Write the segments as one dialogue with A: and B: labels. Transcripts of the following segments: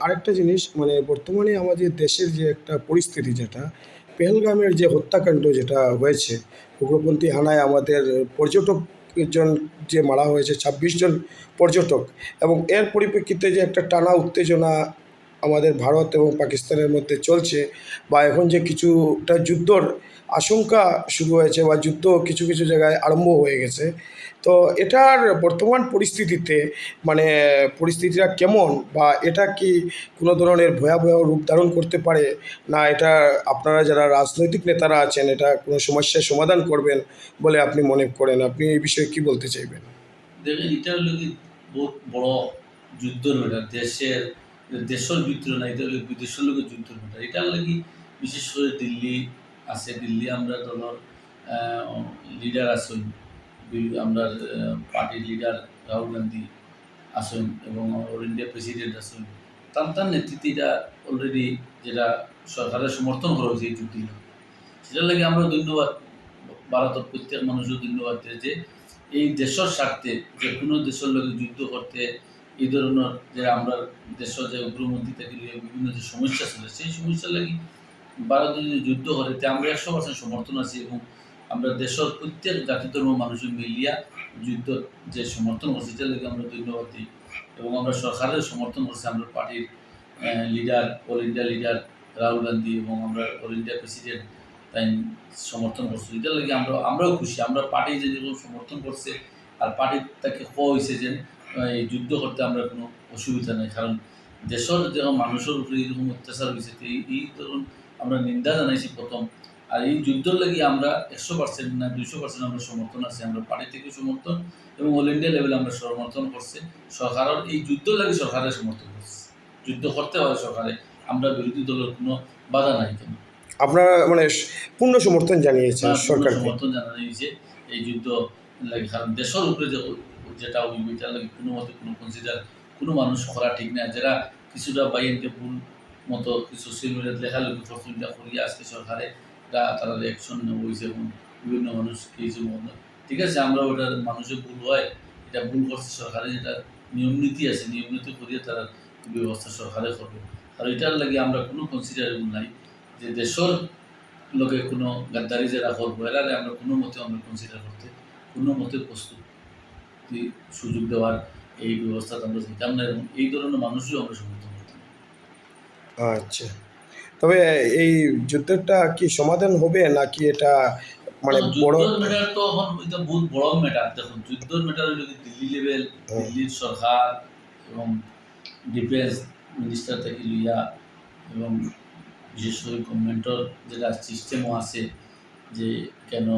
A: আরেকটা জিনিস মানে বর্তমানে আমাদের দেশের যে একটা পরিস্থিতি যেটা, পেহেলগামের যে হত্যাকাণ্ড যেটা হয়েছে, উগ্রপন্থী হানায় আমাদের পর্যটক জন যে মারা হয়েছে, ছাব্বিশ জন পর্যটক এবং এর পরিপ্রেক্ষিতে যে একটা টানা উত্তেজনা আমাদের ভারত এবং পাকিস্তানের মধ্যে চলছে বা এখন যে কিছুটা যুদ্ধর আশঙ্কা শুরু হয়েছে বা যুদ্ধ কিছু কিছু জায়গায় আরম্ভ হয়ে গেছে, তো এটার বর্তমান পরিস্থিতিতে মানে পরিস্থিতিটা কেমন বা এটা কি কোনো ধরনের ভয়াবহ রূপ ধারণ করতে পারে না এটা আপনারা যারা রাজনৈতিক নেতারা আছেন এটা কোনো সমস্যার সমাধান করবেন বলে আপনি মনে করেন? আপনি এই বিষয়ে কি বলতে চাইবেন?
B: দেখেন এটা বড় যুদ্ধ দেশের দেশের ভিতরে না এটা হলো বিদেশের লোকের যুদ্ধ মেটা এটা লাগি বিশেষ করে দিল্লি আছে, দিল্লি আমরা দলের লিডার আছেন আমরা পার্টির লিডার রাহুল গান্ধী আছেন এবং অল ইন্ডিয়া প্রেসিডেন্ট আছেন। তার তার নেতৃত্বে এটা অলরেডি যেটা সরকারের সমর্থন করা হয়েছে এই যুদ্ধ সেটার লাগে আমরা ধন্যবাদ, ভারতের প্রত্যেক মানুষও ধন্যবাদ যে এই দেশের স্বার্থে যে কোনো দেশের লোক যুদ্ধ করতে এই ধরনের যে আমরা দেশের যে উগ্রমন্ত্রী থেকে বিভিন্ন যে সমস্যা ছিল, সেই সমস্যা লাগি ভারত যদি যুদ্ধ করে, তে আমরা একশো পার্সেন্ট সমর্থন আছি এবং আমরা দেশের প্রত্যেক জাতি ধর্ম মানুষের মিলিয়া যুদ্ধ যে সমর্থন করছে লাগে আমরা ধন্যবাদ। দিই এবং আমরা সরকারের সমর্থন করছি, আমরা পার্টির leader all India leader Rahul Gandhi এবং আমরা অল ইন্ডিয়া প্রেসিডেন্ট তাই সমর্থন করছে। এটার লাগে আমরা, আমরাও খুশি। আমরা পার্টি যে যেরকম সমর্থন করছে, আর পার্টি তাকে হয়েছে যে এই যুদ্ধ করতে আমরা কোনো অসুবিধা নেই। কারণ দেশের যেরকম মানুষের উপরে এরকম অত্যাচার হয়েছে এই ধরুন আমরা নিন্দা জানাইছি প্রথম। আর এই যুদ্ধের লাগি আমরা একশো পার্সেন্ট না দুইশো পার্সেন্ট আমরা সমর্থন আছি। আমরা পার্টি থেকে সমর্থন এবং অল ইন্ডিয়া লেভেলে আমরা সমর্থন করছি। সরকারের এই যুদ্ধের লাগি সরকারের সমর্থন করছে। যুদ্ধ করতে হয় সরকারে। আমরা বিরোধী দলের কোনো বাধা নাই কেন?
A: আপনারা মানে পূর্ণ সমর্থন জানিয়েছেন সরকার
B: সমর্থন জানানো হয়েছে এই যুদ্ধ লাগে। কারণ দেশের উপরে যে যেটা হইব এটা লাগে কোনো মতে কোনো কনসিডার কোনো মানুষ করা ঠিক না। যারা কিছুটা বাইনকে ভুল মতো সোশ্যাল মিডিয়াতে লেখালেখি করছেন এটা করিয়া আজকে সরকারে তারা অ্যাকশন নেওয়া হয়েছে এবং বিভিন্ন মানুষ কিছু ঠিক আছে, আমরা ওটা মানুষের ভুল হয়, এটা ভুল করছে সরকারে যেটা নিয়ম নীতি আছে, নিয়ম নীতি করিয়ে তারা ব্যবস্থা সরকারে করবে। আর এটার লাগে আমরা কোনো কনসিডারেবল নাই যে দেশের লোকে কোনো গাদ্দারি যারা করব এরারে আমরা কোনো মতে আমরা কনসিডার করতে, কোনো মতে প্রস্তুত সুযোগ দেওয়ার এই ব্যবস্থা আমরা দিতাম না এবং এই ধরনের মানুষই আমরা সমর্থন করতাম।
A: আচ্ছা। তবে এই যুদ্ধটা কি সমাধান হবে নাকি এটা মানে বড়
B: ম্যাটার তো এখন এটা বহুত বড় ম্যাটার দেখুন যুদ্ধর ম্যাটার যদি দিল্লি লেভেল
A: হুম।
B: দিল্লির সরকার এবং ডিফেন্স মিনিস্টার থেকে লইয়া এবং বিশেষ করে গভর্নমেন্টের যেটা সিস্টেমও আছে যে কেন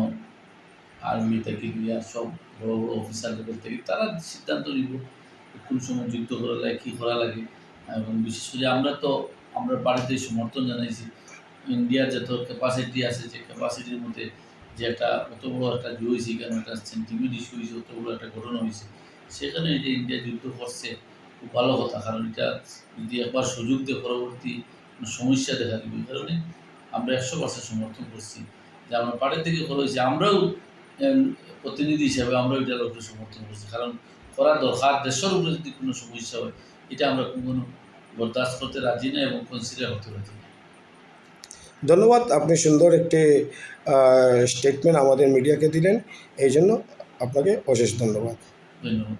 B: আর্মি থেকে লইয়া সব বড় বড় অফিসার লেভেল থেকে তারা সিদ্ধান্ত নিব কোন সময় যুদ্ধ করা লাগে, কী করা লাগে। এবং বিশেষ করে আমরা তো, আমরা বাড়িতে সমর্থন জানাইছি। ইন্ডিয়ার যত ক্যাপাসিটি আছে, যে ক্যাপাসিটির মধ্যে যে একটা অত বড় একটা ইয়ে হয়েছে কেন একটা সেন্টিমেন্ট ইস্যু হয়েছে অত বড় একটা ঘটনা হয়েছে সেখানে যে ইন্ডিয়া যুদ্ধ করছে, খুব ভালো কথা, কারণ এটা যদি একবার সুযোগ দিয়ে পরবর্তী সমস্যা দেখা দিবে কারণে আমরা একশো পার্সেন্ট সমর্থন করছি। যে আমরা পাড়ি থেকে করা হয়েছে আমরাও প্রতিনিধি হিসাবে আমরা এটা লোকটা সমর্থন করছি। কারণ করা দরকার দেশের উপরে যদি কোনো সমস্যা হয় এটা আমরা কোনো বরদাস্ত করতে রাজি না এবং কনসিডার হতে রাজি না।
A: ধন্যবাদ আপনি সুন্দর একটি স্টেটমেন্ট আমাদের মিডিয়াকে দিলেন। এই জন্য আপনাকে অশেষ ধন্যবাদ।
B: ধন্যবাদ।